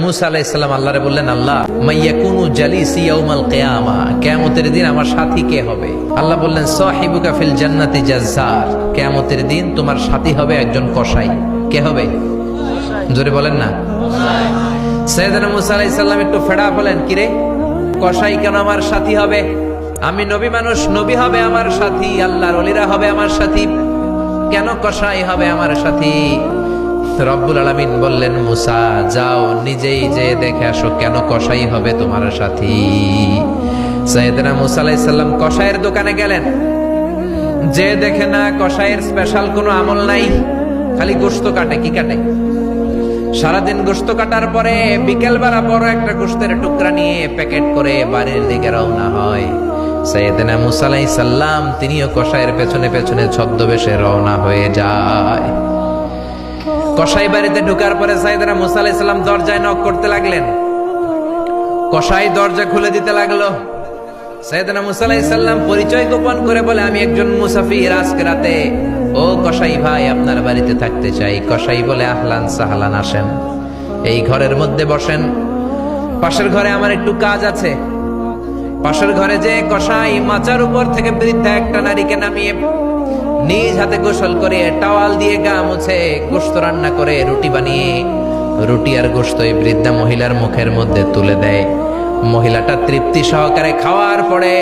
মুসা বললেন, আল্লাহ দিন আমার সাথী কে হবে? আল্লাহ বললেন কিয়ামতের দিন তোমার সাথী হবে একজন কসাই। কে হবে? জোরে বলেন না। সৈয়দনা মুসা একটু ফেড়া বলেন কিরে, কসাই কেন আমার সাথী হবে? আমি নবী মানুষ, নবী হবে আমার সাথী, আল্লাহর অলিরা হবে আমার সাথী। কেন কসাই হবে আমার সাথী? রব্বুল আলামিন বললেন, মুসা, যাও, নিজেই যে দেখে আসো কেন কষাই হবে তোমার সাথী? সৈয়দনা মুসা আলাইহিস সালাম কসাইয়ের দোকানে গেলেন। যে দেখে না কসাইয়ের স্পেশাল কোনো আমল নাই, খালি গোস্ত কাটে, কি কাটে? সারাদিন গোস্ত কাটার পরে বিকেল বেলা বড় একটা গোস্তের টুকরা নিয়ে প্যাকেট করে বাড়ির দিকে রওনা হয়। সৈয়দনা মুসা আলাইহিস সাল্লাম তিনিও কসাইয়ের পেছনে পেছনে ছদ্মবেশে রওনা হয়ে যায়। কসাই বাড়িতে ঢুকার পরে সাইদানা মুসা আলাইহিস সালাম দরজায় নক করতে লাগলেন। কসাই দরজা খুলে দিতে লাগল। সাইদানা মুসা সালাম পরিচয় গোপন করে বলে, আমি একজন মুসাফির আজকে রাতে। ও কসাই ভাই, আপনার বাড়িতে থাকতে চাই। কসাই বলে, আহলান সাহলান, আসেন। এই ঘরের মধ্যে বসেন। পাশের ঘরে আমার একটু কাজ আছে। পাশের ঘরে যে কসাই মাচার উপর থেকে বৃদ্ধা একটা নারীকে নামিয়ে নিজ হাতে গোসল করে টাওয়াল দিয়ে গা মুছে গোস্ত রান্না করে রুটি বানিয়ে। রুটি আর গোস্ত এই বৃদ্ধা মহিলার মুখের মধ্যে তুলে দেয়। মহিলাটা তৃপ্তি সহকারে খাওয়ার পরে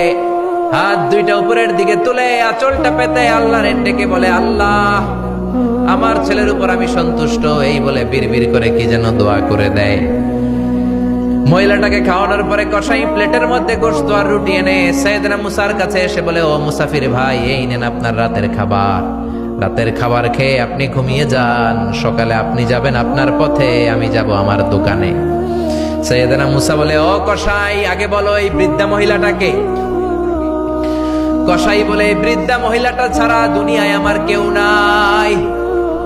হাত দুইটা উপরের দিকে তুলে আঁচলটা পেতে আল্লাহর ডেকে বলে, আল্লাহ, আমার ছেলের উপর আমি সন্তুষ্ট। এই বলে বিড়বিড় করে কি যেন দোয়া করে দেয়। মহিলাটাকে খাওয়ানোর পরে কষাই প্লেটের মধ্যে গোস্ত আর রুটি এনে সৈয়দনা মুসার কাছে এসে বলে, ও মুসাফির ভাই, এই নেন আপনার রাতের খাবার। রাতের খাবার খেয়ে আপনি ঘুমিয়ে যান। সকালে আপনি যাবেন আপনার পথে, আমি যাব আমার দোকানে। সৈয়দনা মুসা বলে, ও কষাই আগে বলো এই বৃদ্ধা মহিলাটাকে। কষাই বলে বৃদ্ধা মহিলাটা ছাড়া দুনিয়ায় আমার কেউ নাই।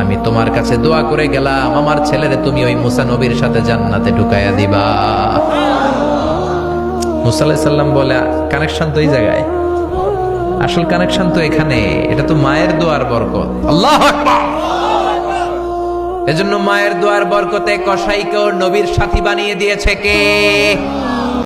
আমি তোমার কাছে দোয়া করে গেলাম, আমার ছেলেরে তুমি ওই মুসা নবীর সাথে জান্নাতে ঢুকাইয়া দিবা। মুসা আলাইহিস সাল্লাম বলে কানেকশন তো এই জায়গায়। আসল কানেকশন তো এখানে। এটা তো মায়ের দোয়ার বরকত। আল্লাহ এজন্য মায়ের দোয়ার বরকতে কসাইকেও নবীর সাথী বানিয়ে দিয়েছে কে?